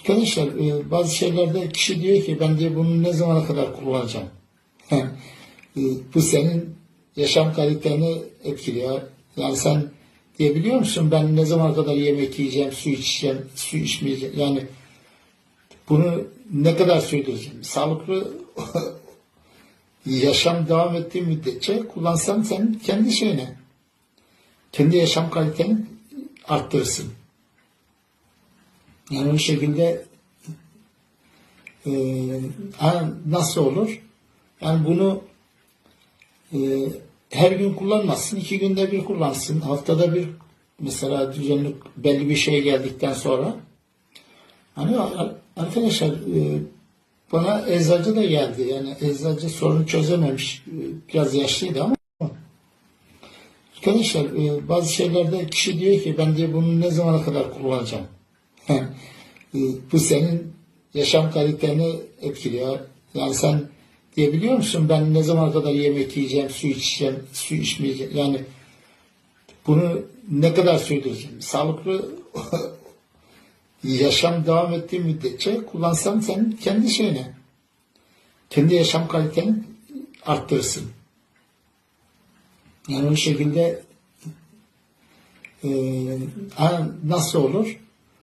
Arkadaşlar e, bazı şeylerde kişi diyor ki ben diye bunu ne zamana kadar kullanacağım? E, Bu senin yaşam kaliteni etkiliyor. Yani sen diyebiliyor musun ben ne zamana kadar yemek yiyeceğim, su içeceğim, su içmeyeceğim. Yani bunu ne kadar sürdüreceğim? Sağlıklı yaşam devam ettiği müddetçe kullansan sen kendi şeyine, kendi yaşam kaliteni arttırırsın. Yani o şekilde e, nasıl olur? Yani bunu e, her gün kullanmazsın. iki günde bir kullansın. Haftada bir mesela düzenli belli bir şey geldikten sonra hani ar- arkadaşlar e, bana eczacı da geldi. Yani eczacı sorunu çözememiş. E, Biraz yaşlıydı ama Arkadaşlar e, bazı şeylerde kişi diyor ki ben diye bunu ne zamana kadar kullanacağım? E, Bu senin yaşam kaliteni etkiliyor. Yani sen diyebiliyor musun ben ne zamana kadar yemek yiyeceğim, su içeceğim, su içmeyeceğim. Yani bunu ne kadar sürdüreceğim? Sağlıklı yaşam devam ettiği müddetçe kullansan sen kendi şeyine, kendi yaşam kaliteni arttırırsın. Yani o şekilde e, nasıl olur?